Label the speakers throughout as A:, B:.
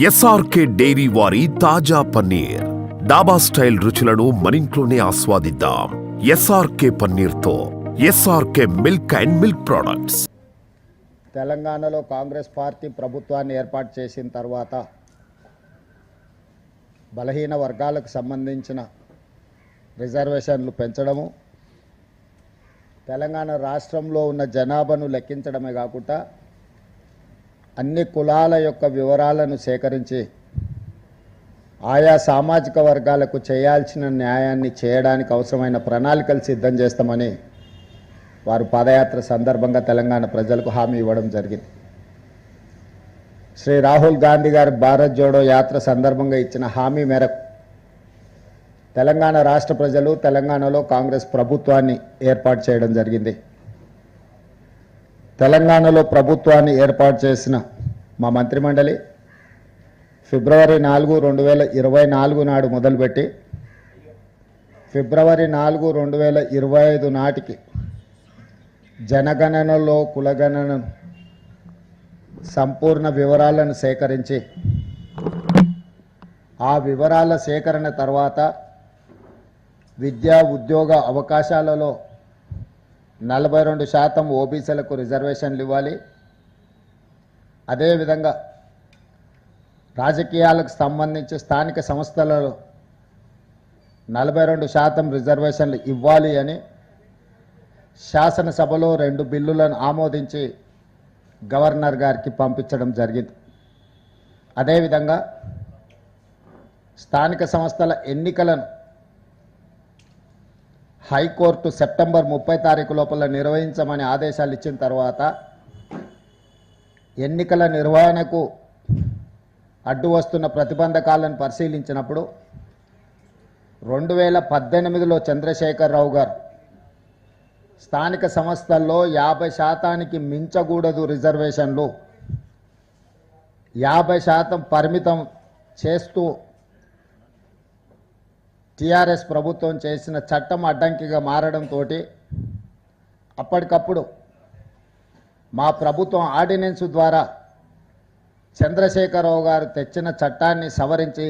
A: SRK dairy వారి తాజా paneer. Dhaba style రుచులను మనింట్లోనే ఆస్వాదిద్దాం. SRK పన్నీర్తో SRK milk and milk products.
B: తెలంగాణలో కాంగ్రెస్ పార్టీ ప్రభుత్వాన్ని ఏర్పాటు చేసిన తర్వాత బలహీన వర్గాలకు సంబంధించిన రిజర్వేషన్లు పెంచడము తెలంగాణ రాష్ట్రంలో ఉన్న జనాభాను లెక్కించడమే కాకుండా అన్ని కులాల యొక్క వివరాలను సేకరించి ఆయా సామాజిక వర్గాలకు చేయాల్సిన న్యాయాన్ని చేయడానికి అవసరమైన ప్రణాళికలు సిద్ధం చేస్తామని వారు పాదయాత్ర సందర్భంగా తెలంగాణ ప్రజలకు హామీ ఇవ్వడం జరిగింది. శ్రీ రాహుల్ గాంధీ గారి భారత్ జోడో యాత్ర సందర్భంగా ఇచ్చిన హామీ మేరకు తెలంగాణ రాష్ట్ర ప్రజలు తెలంగాణలో కాంగ్రెస్ ప్రభుత్వాన్ని ఏర్పాటు చేయడం జరిగింది. తెలంగాణలో ప్రభుత్వాన్ని ఏర్పాటు చేసిన మా మంత్రిమండలి ఫిబ్రవరి నాలుగు రెండు వేల ఇరవై నాలుగు నాడు మొదలుపెట్టి ఫిబ్రవరి నాలుగు రెండు వేల ఇరవై ఐదు నాటికి జనగణనలో కులగణన సంపూర్ణ వివరాలను సేకరించి ఆ వివరాల సేకరణ తర్వాత విద్యా ఉద్యోగ అవకాశాలలో నలభై రెండు శాతం ఓబీసీలకు రిజర్వేషన్లు ఇవ్వాలి. అదేవిధంగా రాజకీయాలకు సంబంధించి స్థానిక సంస్థలలో నలభై రెండు శాతం రిజర్వేషన్లు ఇవ్వాలి అని శాసనసభలో రెండు బిల్లులను ఆమోదించి గవర్నర్ గారికి పంపించడం జరిగింది. అదేవిధంగా స్థానిక సంస్థల ఎన్నికలను హైకోర్టు సెప్టెంబర్ ముప్పై తారీఖు లోపల నిర్వహించమని ఆదేశాలు ఇచ్చిన తర్వాత ఎన్నికల నిర్వహణకు అడ్డు వస్తున్న ప్రతిబంధకాలను పరిశీలించినప్పుడు రెండు వేల పద్దెనిమిదిలో చంద్రశేఖరరావు గారు స్థానిక సంస్థల్లో యాభై శాతానికి మించకూడదు రిజర్వేషన్లు యాభై శాతం పరిమితం చేస్తూ టీఆర్ఎస్ ప్రభుత్వం చేసిన చట్టం అడ్డంకిగా మారడంతో అప్పటికప్పుడు మా ప్రభుత్వం ఆర్డినెన్స్ ద్వారా చంద్రశేఖరరావు గారు తెచ్చిన చట్టాన్ని సవరించి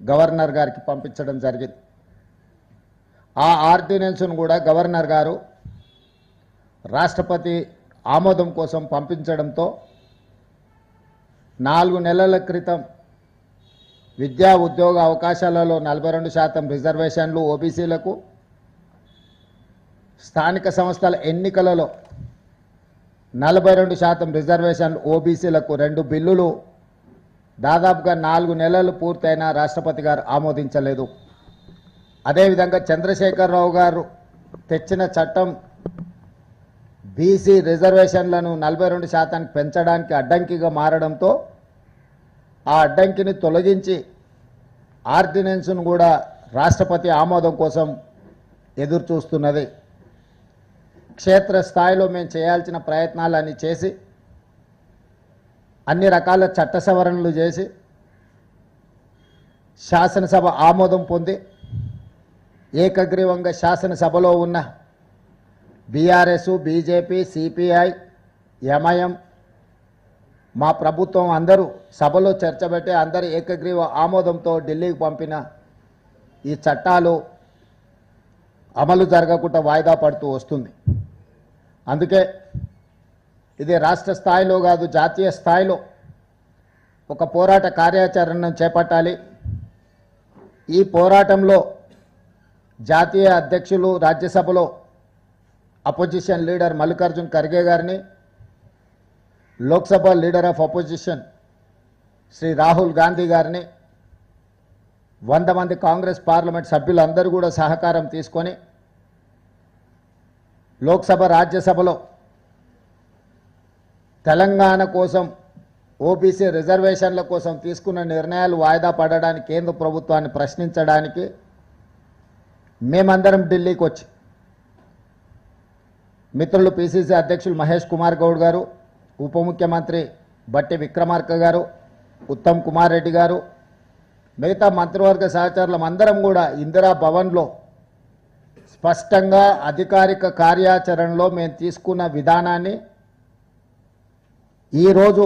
B: గవర్నర్ గారికి పంపించడం జరిగింది. ఆ ఆర్డినెన్స్ను కూడా గవర్నర్ గారు రాష్ట్రపతి ఆమోదం కోసం పంపించడంతో నాలుగు నెలల క్రితం విద్యా ఉద్యోగ అవకాశాలలో నలభై రెండు శాతం రిజర్వేషన్లు ఓబీసీలకు. స్థానిక సంస్థల ఎన్నికలలో నలభై రెండు శాతం రిజర్వేషన్లు ఓబీసీలకు రెండు బిల్లులు. దాదాపుగా నాలుగు నెలలు పూర్తయినా రాష్ట్రపతి గారు ఆమోదించలేదు. అదేవిధంగా చంద్రశేఖరరావు గారు తెచ్చిన చట్టం బీసీ రిజర్వేషన్లను నలభై రెండు శాతానికి పెంచడానికి అడ్డంకిగా మారడంతో ఆ అడ్డంకిని తొలగించి ఆర్డినెన్స్ను కూడా రాష్ట్రపతి ఆమోదం కోసం ఎదురు చూస్తున్నది క్షేత్రస్థాయిలో మేము చేయాల్సిన ప్రయత్నాలన్నీ చేసి అన్ని రకాల చట్ట సవరణలు చేసి శాసనసభ ఆమోదం పొంది ఏకగ్రీవంగా శాసనసభలో ఉన్న బీఆర్ఎస్ బీజేపీ సిపిఐ ఎంఐఎం మా ప్రభుత్వం అందరూ సభలో చర్చబెట్టి అందరి ఏకగ్రీవ ఆమోదంతో ఢిల్లీకి పంపిన ఈ చట్టాలు అమలు జరగకుండా వాయిదా పడుతూ వస్తుంది. అందుకే ఇది రాష్ట్ర స్థాయిలో కాదు జాతీయ స్థాయిలో ఒక పోరాట కార్యాచరణను చేపట్టాలి. ఈ పోరాటంలో జాతీయ అధ్యక్షులు రాజ్యసభలో అపోజిషన్ లీడర్ మల్లికార్జున్ ఖర్గే గారిని Lok Sabha leader of opposition Shri Rahul Gandhi గారిని వంద మంది కాంగ్రెస్ పార్లమెంట్ సభ్యులందరూ కూడా సహకారం తీసుకొని లోక్సభ రాజ్యసభలో తెలంగాణ కోసం ఓబీసీ రిజర్వేషన్ల కోసం తీసుకున్న నిర్ణయాలు వాయిదా పడడానికి కేంద్ర ప్రభుత్వాన్ని ప్రశ్నించడానికి మేమందరం ఢిల్లీకి వచ్చి మిత్రులు పిసిసి అధ్యక్షులు మహేష్ కుమార్ గౌడ్ గారు ఉప ముఖ్యమంత్రి బట్టి విక్రమార్క గారు ఉత్తమ్ కుమార్ రెడ్డి గారు మిగతా మంత్రివర్గ సహచరులం అందరం కూడా ఇందిరా భవన్లో స్పష్టంగా అధికారిక కార్యాచరణలో మేము తీసుకున్న విధానాన్ని ఈరోజు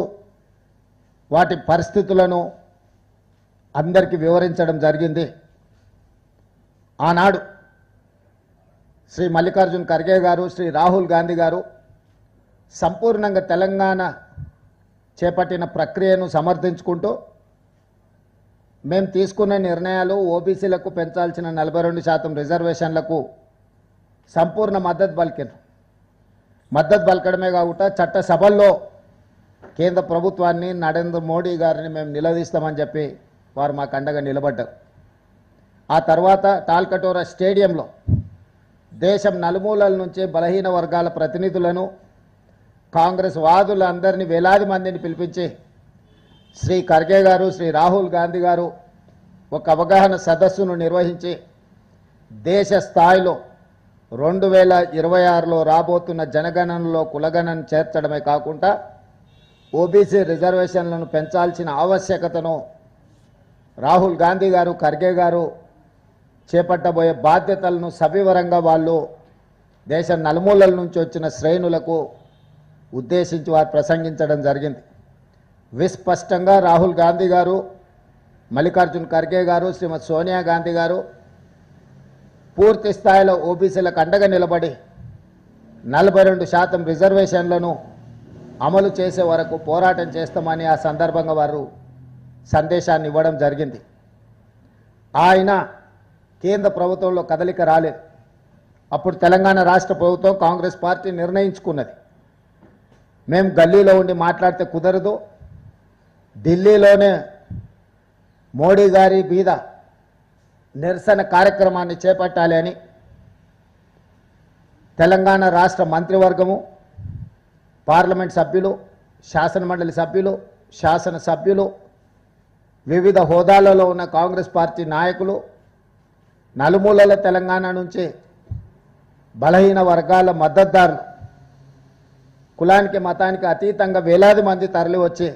B: వాటి పరిస్థితులను అందరికీ వివరించడం జరిగింది. ఆనాడు శ్రీ మల్లికార్జున్ ఖర్గే గారు శ్రీ రాహుల్ గాంధీ గారు సంపూర్ణంగా తెలంగాణ చేపట్టిన ప్రక్రియను సమర్థించుకుంటూ మేము తీసుకున్న నిర్ణయాలు ఓబీసీలకు పెంచాల్సిన నలభై రెండు శాతం రిజర్వేషన్లకు సంపూర్ణ మద్దతు పలికారు మద్దతు పలకడమే కాకుండా చట్టసభల్లో కేంద్ర ప్రభుత్వాన్ని నరేంద్ర మోడీ గారిని మేము నిలదీస్తామని చెప్పి వారు మాకు అండగా నిలబడ్డారు. ఆ తర్వాత టాల్కటోరా స్టేడియంలో దేశం నలుమూలల నుంచి బలహీన వర్గాల ప్రతినిధులను కాంగ్రెస్ వాదులందరినీ వేలాది మందిని పిలిపించి శ్రీ ఖర్గే గారు శ్రీ రాహుల్ గాంధీ గారు ఒక అవగాహన సదస్సును నిర్వహించి దేశ స్థాయిలో రెండు వేల ఇరవై ఆరులో రాబోతున్న జనగణనలో కులగణన చేర్చడమే కాకుండా ఓబీసీ రిజర్వేషన్లను పెంచాల్సిన ఆవశ్యకతను రాహుల్ గాంధీ గారు ఖర్గే గారు చేపట్టబోయే బాధ్యతలను సవివరంగా వాళ్ళు దేశ నలుమూలల నుంచి వచ్చిన శ్రేణులకు ఉద్దేశించి వారు ప్రసంగించడం జరిగింది. విస్పష్టంగా రాహుల్ గాంధీ గారు మల్లికార్జున్ ఖర్గే గారు శ్రీమతి సోనియా గాంధీ గారు పూర్తి స్థాయిలో ఓబీసీలకు అండగా నిలబడి నలభై రెండు శాతం రిజర్వేషన్లను అమలు చేసే వరకు పోరాటం చేస్తామని ఆ సందర్భంగా వారు సందేశాన్ని ఇవ్వడం జరిగింది. ఆయన కేంద్ర ప్రభుత్వంలో కదలిక రాలేదు. అప్పుడు తెలంగాణ రాష్ట్ర ప్రభుత్వం కాంగ్రెస్ పార్టీ నిర్ణయించుకున్నది. మేము గల్లీలో ఉండి మాట్లాడితే కుదరదు. ఢిల్లీలోనే మోడీ గారి మీద నిరసన కార్యక్రమాన్ని చేపట్టాలి అని తెలంగాణ రాష్ట్ర మంత్రివర్గము పార్లమెంట్ సభ్యులు శాసనమండలి సభ్యులు శాసన సభ్యులు వివిధ హోదాలలో ఉన్న కాంగ్రెస్ పార్టీ నాయకులు నలుమూలల తెలంగాణ నుంచి బలహీన వర్గాల మద్దతుదారులు కులానికి మతానికి అతీతంగా వేలాది మంది తరలి వచ్చి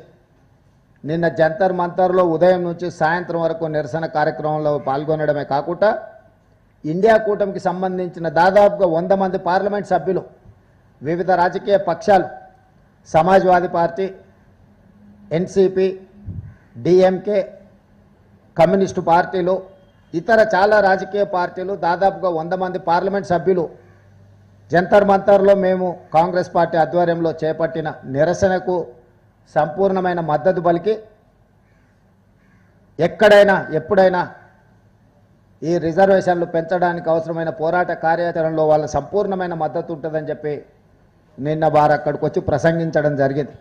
B: నిన్న జంతర్ మంతర్లో ఉదయం నుంచి సాయంత్రం వరకు నిరసన కార్యక్రమంలో పాల్గొనడమే కాకుండా ఇండియా కూటమికి సంబంధించిన దాదాపుగా వంద మంది పార్లమెంట్ సభ్యులు వివిధ రాజకీయ పక్షాలు Samajwadi party NCP DMK communist పార్టీలు ఇతర చాలా రాజకీయ పార్టీలు దాదాపుగా వంద మంది పార్లమెంట్ సభ్యులు జంతర్ మంతర్లో మేము కాంగ్రెస్ పార్టీ ఆధ్వర్యంలో చేపట్టిన నిరసనకు సంపూర్ణమైన మద్దతు పలికి ఎక్కడైనా ఎప్పుడైనా ఈ రిజర్వేషన్లు పెంచడానికి అవసరమైన పోరాట కార్యాచరణలో వాళ్ళ సంపూర్ణమైన మద్దతు ఉంటుందని చెప్పి నిన్న వారు అక్కడికి వచ్చి ప్రసంగించడం జరిగింది.